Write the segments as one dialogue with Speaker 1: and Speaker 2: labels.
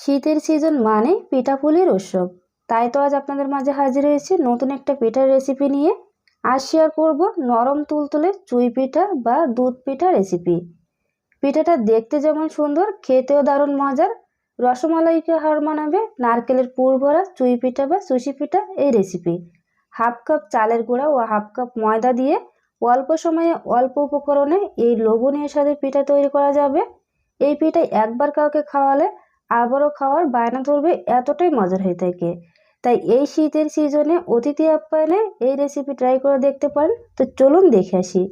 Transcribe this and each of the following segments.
Speaker 1: শীতের সিজন মানে পিঠাপুলির উৎসব। তাই তো আজ আপনাদের মাঝে হাজির হয়েছি নতুন একটা পিঠার রেসিপি নিয়ে। আজ শেয়ার করব নরম তুলতুলে চুই পিঠা বা দুধ পিঠা রেসিপি পিঠাটা দেখতে যেমন সুন্দর, খেতেও দারুণ মজার। রসমালাইকে হার মানাবে নারকেলের পুর ভরা চুই পিঠা বা সুশি পিঠা এই রেসিপি হাফ কাপ চালের গুঁড়া ও হাফ কাপ ময়দা দিয়ে অল্প সময়ে অল্প উপকরণে এই লোভনীয় স্বাদের পিঠা তৈরি করা যাবে। এই পিঠা একবার কাউকে খাওয়ালে আবারও খাওয়ার বায়না ধরবে এতটাই মজার হয়ে থাকে। তাই এই শীতের সিজনে অতিথি আপ্যায়নে এই রেসিপি ট্রাই করে দেখতে পারেন। তো চলুন দেখে আসি।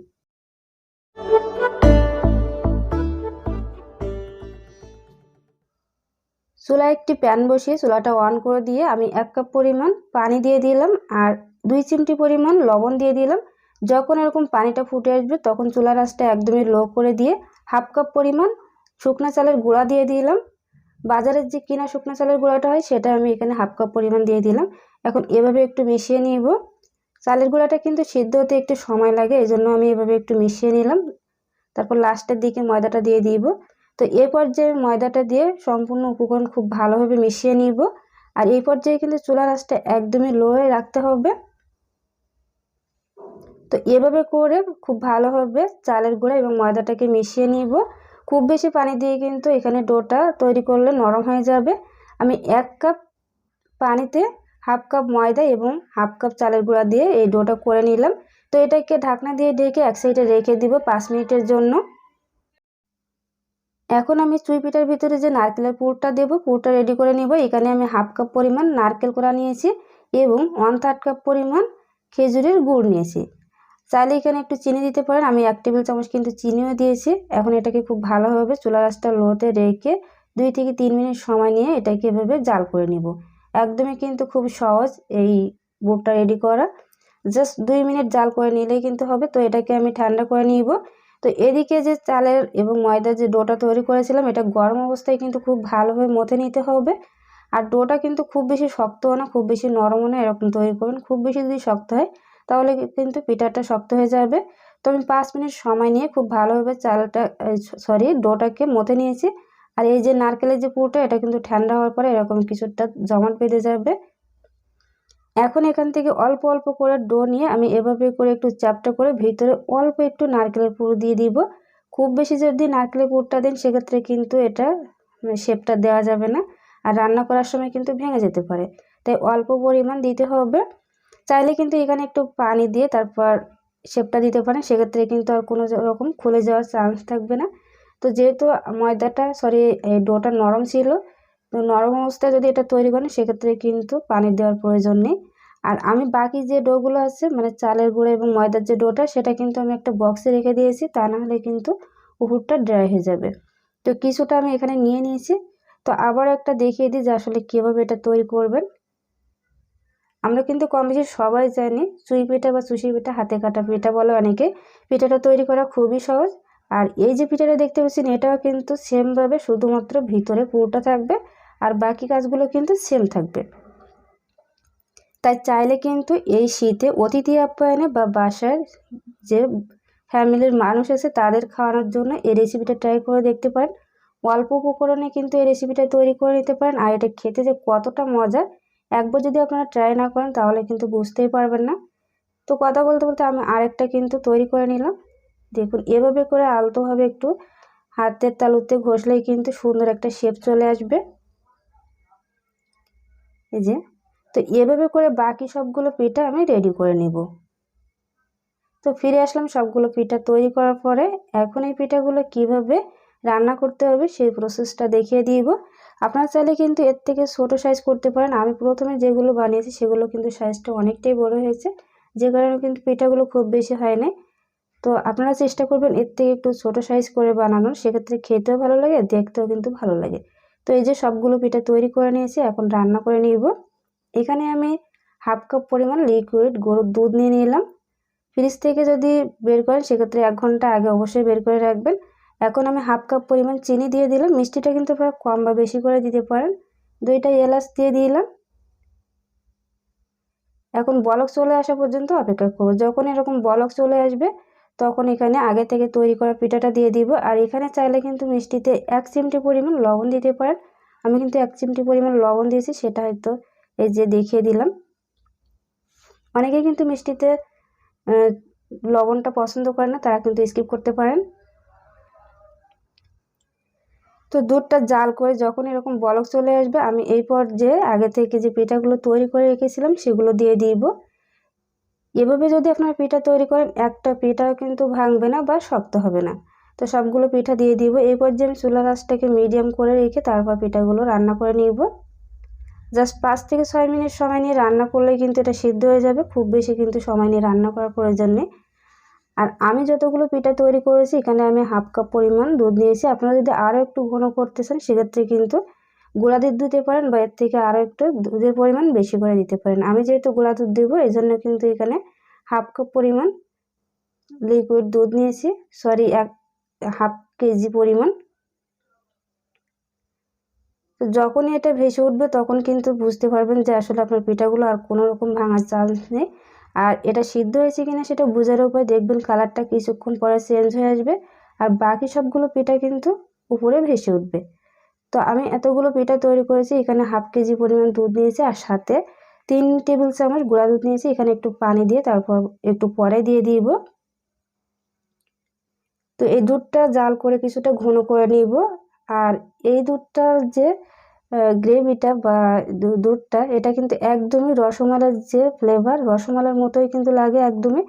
Speaker 1: চুলায় একটি প্যান বসিয়ে চুলাটা অন করে দিয়ে আমি এক কাপ পরিমাণ পানি দিয়ে দিলাম আর দুই চিমটি পরিমাণ লবণ দিয়ে দিলাম। যখন এরকম পানিটা ফুটে আসবে তখন চুলার আঁচটা একদমই লো করে দিয়ে হাফ কাপ পরিমাণ শুকনা চালের গুঁড়া দিয়ে দিলাম। বাজারের যে কিনা শুকনো চালের গুঁড়াটা হয়, সেটা আমি এখানে হাফ কাপ পরিমাণ দিয়ে দিলাম। এখন এভাবে একটু মিশিয়ে নিব। চালের গুঁড়াটা কিন্তু সিদ্ধ হতে একটু সময় লাগে এই জন্য আমি এভাবে একটু মিশিয়ে নিলাম। তারপর লাস্টের দিকে ময়দাটা দিয়ে দিব। তো এই পর্যায়ে ময়দাটা দিয়ে সম্পূর্ণ উপকরণ খুব ভালোভাবে মিশিয়ে নিব। আর এই পর্যায়ে কিন্তু চুলার আঁচটা একদমই লোয়ে রাখতে হবে। তো এভাবে করে খুব ভালোভাবে চালের গুঁড়া এবং ময়দাটাকে মিশিয়ে নিব। খুব বেশি পানি দিয়ে কিন্তু এখানে ডোটা তৈরি করলে নরম হয়ে যাবে। আমি এক কাপ পানিতে হাফ কাপ ময়দা এবং হাফ কাপ চালের গুঁড়া দিয়ে এই ডোটা করে নিলাম। তো এটাকে ঢাকনা দিয়ে ঢেকে এক সাইডে রেখে দিব পাঁচ মিনিটের জন্য। এখন আমি চুই ভিতরে যে নারকেলের পুরটা দেবো, পুরটা রেডি করে নিব। এখানে আমি হাফ কাপ পরিমাণ নারকেল কোড়া নিয়েছি এবং ওয়ান থার্ড কাপ পরিমাণ খেজুরের গুড় নিয়েছি। চাইলে এখানে একটু চিনি দিতে পারেন। আমি এক টেবিল চামচ কিন্তু চিনিও দিয়েছি। এখন এটাকে খুব ভালোভাবে চুলা রাসটা লোতে রেখে দুই থেকে তিন মিনিট সময় নিয়ে এটাকে এভাবে জাল করে নিব। একদমই কিন্তু খুব সহজ এই বুটটা রেডি করা। জাস্ট দুই মিনিট জাল করে নিলেই কিন্তু হবে। তো এটাকে আমি ঠান্ডা করে নিব। তো এদিকে যে চালের এবং ময়দার যে ডোটা তৈরি করেছিলাম, এটা গরম অবস্থায় কিন্তু খুব ভালোভাবে মথে নিতে হবে। আর ডোটা কিন্তু খুব বেশি শক্তও না, খুব বেশি নরমও না, এরকম তৈরি করবেন। খুব বেশি যদি শক্ত হয় তাহলে কিন্তু পিঠাটা শক্ত হয়ে যাবে। তো আমি পাঁচ মিনিট সময় নিয়ে খুব ভালোভাবে চালটা সরি ডোটাকে মথে নিয়েছি। আর এই যে নারকেলের যে পুরোটা, এটা কিন্তু ঠান্ডা হওয়ার পরে এরকম কিছুটা জমাট বেঁধে যাবে। এখন এখান থেকে অল্প অল্প করে ডো নিয়ে আমি এভাবে করে একটু চাপটা করে ভিতরে অল্প একটু নারকেলের পুর দিয়ে দিব। খুব বেশি যদি নারকেলের পুরটা দেন, সেক্ষেত্রে কিন্তু এটা শেপটা দেওয়া যাবে না। আর রান্না করার সময় কিন্তু ভেঙে যেতে পারে। তাই অল্প পরিমাণ দিতে হবে। চাইলে কিন্তু এখানে একটু পানি দিয়ে তারপর শেপটা দিতে পারেন। সেক্ষেত্রে কিন্তু আর কোনো রকম খুলে যাওয়ার চান্স থাকবে না। তো যেহেতু ময়দাটা সরি এই ডোটা নরম ছিল, তো নরম অবস্থায় যদি এটা তৈরি করেন, সেক্ষেত্রে কিন্তু পানি দেওয়ার প্রয়োজন নেই। আর আমি বাকি যে ডোগুলো আছে মানে চালের গুঁড়ো এবং ময়দার যে ডোটা, সেটা কিন্তু আমি একটা বক্সে রেখে দিয়েছি, তা না হলে কিন্তু উপরটা ড্রাই হয়ে যাবে। তো কিছুটা আমি এখানে নিয়ে নিয়েছি। তো আবার একটা দেখিয়ে দিই যে আসলে কীভাবে এটা তৈরি করবেন। আমরা কিন্তু কম বেশি সবাই জানি চুই পিঠা বা চুষি পিঠা, হাতে কাটা পিঠা বলে অনেকে। পিঠাটা তৈরি করা খুবই সহজ। আর এই যে পিঠাটা দেখতে পাচ্ছেন, এটাও কিন্তু সেমভাবে শুধুমাত্র ভিতরে পুরোটা থাকবে আর বাকি কাজগুলো কিন্তু সেম থাকবে। তাই চাইলে কিন্তু এই শীতে অতিথি আপ্যায়নে বা বাসায় যে ফ্যামিলির মানুষ আছে, তাদের খাওয়ানোর জন্য এই রেসিপিটা ট্রাই করে দেখতে পারেন। অল্প উপকরণে কিন্তু এই রেসিপিটা তৈরি করে নিতে পারেন। আর এটা খেতে যে কতটা মজা একবার যদি আপনারা ট্রাই না করেন, তাহলে কিন্তু বুঝতেই পারবেন না। তো কথা বলতে বলতে আমি আরেকটা কিন্তু তৈরি করে নিলাম। দেখুন, এভাবে করে আলতোভাবে একটু হাতের তালুতে ঘষলেই কিন্তু সুন্দর একটা শেপ চলে আসবে। এই যে, তো এভাবে করে বাকি সবগুলো পিঠা আমি রেডি করে নিব। তো ফিরে আসলাম সবগুলো পিঠা তৈরি করার পরে, এখন এই পিঠাগুলো কীভাবে রান্না করতে হবে, সেই প্রসেসটা দেখিয়ে দিব। আপনারা চাইলে কিন্তু এর থেকে ছোটো সাইজ করতে পারেন। আমি প্রথমে যেগুলো বানিয়েছি সেগুলো কিন্তু সাইজটা অনেকটাই বড় হয়েছে। যে কারণে কিন্তু পিঠাগুলো খুব বেশি হয় না তো আপনারা চেষ্টা করবেন এর থেকে একটু ছোটো সাইজ করে বানানোর। সেক্ষেত্রে খেতেও ভালো লাগে, দেখতেও কিন্তু ভালো লাগে। তো এই যে সবগুলো পিঠা তৈরি করে নিয়েছি, এখন রান্না করে নিব। এখানে আমি হাফ কাপ পরিমাণ লিকুইড গরুর দুধ নিয়ে নিলাম। ফ্রিজ থেকে যদি বের করেন, সেক্ষেত্রে এক ঘণ্টা আগে অবশ্যই বের করে রাখবেন। এখন আমি হাফ কাপ পরিমাণ চিনি দিয়ে দিলাম। মিষ্টিটা কিন্তু প্রায় কম বা বেশি করে দিতে পারেন। দুইটা এলাচ দিয়ে দিলাম। এখন বলক চলে আসা পর্যন্ত অপেক্ষা করব। যখন এরকম বলক চলে আসবে, তখন এখানে আগে থেকে তৈরি করা পিঠাটা দিয়ে দিব। আর এখানে চাইলে কিন্তু মিষ্টিতে এক চিমটি পরিমাণ লবণ দিতে পারেন। আমি কিন্তু এক চিমটি পরিমাণ লবণ দিয়েছি, সেটা হয়তো এই যে দেখিয়ে দিলাম। অনেকে কিন্তু মিষ্টিতে লবণটা পছন্দ করে না, তারা কিন্তু স্কিপ করতে পারেন। তো দুধটা জাল করে যখন এরকম বলক চলে আসবে, আমি এই পর যে আগে থেকে যে পিঠাগুলো তৈরি করে রেখেছিলাম সেগুলো দিয়ে দিব। এভাবে যদি আপনারা পিঠা তৈরি করেন, একটা পিঠাও কিন্তু ভাঙবে না বা শক্ত হবে না। তো সবগুলো পিঠা দিয়ে দিব। এই যে আমি চুলা রাসটাকে মিডিয়াম করে রেখে তারপর পিঠাগুলো রান্না করে নিব। জাস্ট পাঁচ থেকে ছয় মিনিট সময় নিয়ে রান্না করলেই কিন্তু এটা সিদ্ধ হয়ে যাবে। খুব বেশি কিন্তু সময় নিয়ে রান্না করার প্রয়োজন নেই। আর আমি যতগুলো পিঠা তৈরি করেছি, এখানে আমি হাফ কাপ পরিমাণ দুধ নিয়েছি। আপনারা যদি আরও একটু ঘন করতে চান, সেক্ষেত্রে কিন্তু গুঁড়া দুধ দিতে পারেন বা এর থেকে আরও একটু দুধের পরিমাণ বেশি করে দিতে পারেন। আমি যেহেতু গুঁড়া দুধ দেবো, এই জন্য কিন্তু এখানে হাফ কাপ পরিমাণ লিকুইড দুধ নিয়েছি। সরি এক, হাফ কেজি পরিমাণ। তো যখনই এটা ভেসে উঠবে, তখন কিন্তু বুঝতে পারবেন যে আসলে আপনার পিঠাগুলো আর কোনো রকম ভাঙার চান্স নেই। আর এটা সিদ্ধ হয়েছে কিনা সেটা বোঝার উপায় দেখবেন কালারটা কিছুক্ষণ পরে চেঞ্জ হয়ে আসবে আর বাকি সবগুলো পিঠা কিন্তু উপরে ভেসে উঠবে। তো আমি এতগুলো পিঠা তৈরি করেছি, এখানে হাফ কেজি পরিমাণ দুধ নিয়েছি আর সাথে তিন টেবিল চামচ গুঁড়া দুধ নিয়েছি, এখানে একটু পানি দিয়ে তারপর একটু পরে দিয়ে দিব। তো এই দুধটা জাল করে কিছুটা ঘন করে নিব আর এই দুধটার যে গ্রেভিটা বা দুধটা, এটা কিন্তু একদমই রসমালাইয়ের যে ফ্লেভার রসমালার মতোই কিন্তু লাগে একদমই।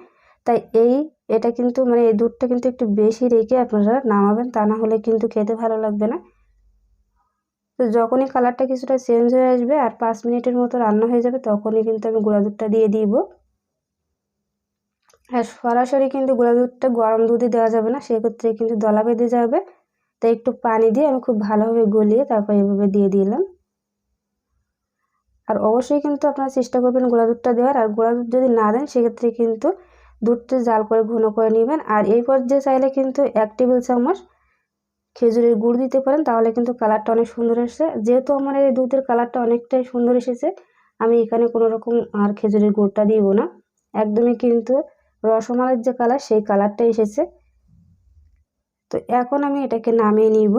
Speaker 1: তাই এই, এটা কিন্তু মানে এই দুধটা কিন্তু একটু বেশি রেখে আপনারা নামাবেন, তা না হলে কিন্তু খেতে ভালো লাগবে না। তো যখনই কালারটা কিছুটা চেঞ্জ হয়ে আসবে আর পাঁচ মিনিটের মতো রান্না হয়ে যাবে, তখনই কিন্তু আমি গুঁড়া দুধটা দিয়ে দিব। আর সরাসরি কিন্তু গুঁড়া দুধটা গরম দুধে দেওয়া যাবে না, সেক্ষেত্রে কিন্তু দলা বেঁধে যাবে। তাই একটু পানি দিয়ে আমি খুব ভালোভাবে গলিয়ে তারপর এভাবে দিয়ে দিলাম। আর অবশ্যই কিন্তু আপনারা চেষ্টা করবেন গোড়া দুধটা দেওয়ার। আর গোড়া দুধ যদি না দেন, সেক্ষেত্রে কিন্তু দুধটা জাল করে ঘন করে নেবেন। আর এই পর্যায়ে চাইলে কিন্তু এক টেবিল চামচ খেজুরের গুড় দিতে পারেন। তাহলে কিন্তু কালারটা অনেক সুন্দর এসেছে যেহেতু আমার এই দুধের কালারটা অনেকটাই সুন্দর এসেছে, আমি এখানে কোনো রকম আর খেজুরের গুড়টা দিব না। একদমই কিন্তু রসমালাইয়ের যে কালার, সেই কালারটা এসেছে। তো এখন আমি এটাকে নামিয়ে নিব।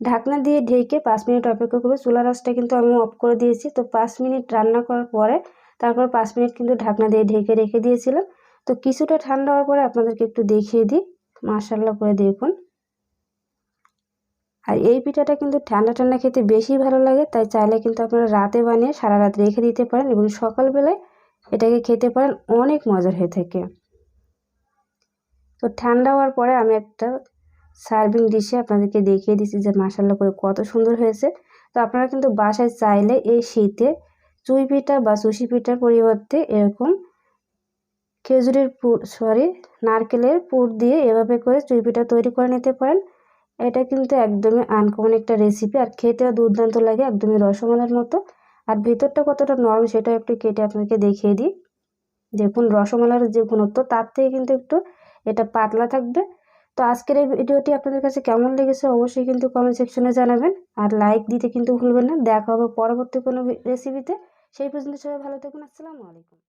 Speaker 1: ঢাকনা দিয়ে ঢেকে পাঁচ মিনিট অপেক্ষা করব। চুলা রাসটা কিন্তু আমি অফ করে দিয়েছি। তো পাঁচ মিনিট রান্না করার পরে, তারপর পাঁচ মিনিট কিন্তু ঢাকনা দিয়ে ঢেকে রেখে দিয়েছিলাম। তো কিছুটা ঠান্ডা হওয়ার পরে আপনাদেরকে একটু দেখিয়ে দিই। মার্শাল্লাহ করে দেখুন। আর এই পিঠাটা কিন্তু ঠান্ডা ঠান্ডা খেতে বেশি ভালো লাগে। তাই চাইলে কিন্তু আপনারা রাতে বানিয়ে সারা রাত রেখে দিতে পারেন এবং সকালবেলায় এটাকে খেতে পারেন। অনেক মজার হয়ে থাকে। তো ঠান্ডা হওয়ার পরে আমি একটা সার্ভিং ডিশে আপনাদেরকে দেখিয়ে দিচ্ছি যে মাসাল্লা করে কত সুন্দর হয়েছে। তো আপনারা কিন্তু বাসায় চাইলে এই শীতে চুই পিঠা বা সুশি পিঠার পরিবর্তে এরকম খেজুরের পুর সরি নারকেলের পুর দিয়ে এভাবে করে চুই পিঠা তৈরি করে নিতে পারেন। এটা কিন্তু একদমই আনকমন একটা রেসিপি আর খেতেও দুর্দান্ত লাগে, একদমই রসমালার মতো। আর ভিতরটা কতটা নরম সেটা একটু কেটে আপনাকে দেখিয়ে দিই। দেখুন রসমালার যে ঘনত্ব তার থেকে কিন্তু একটু এটা পাতলা থাকবে। তো আজকের এই ভিডিওটি আপনাদের কাছে কেমন লেগেছে অবশ্যই কিন্তু কমেন্ট সেকশনে জানাবেন। আর লাইক দিতে কিন্তু ভুলবেন না। দেখা হবে পরবর্তী কোনো রেসিপিতে। সেই পর্যন্ত সবাই ভালো থাকুন। আসসালামু আলাইকুম।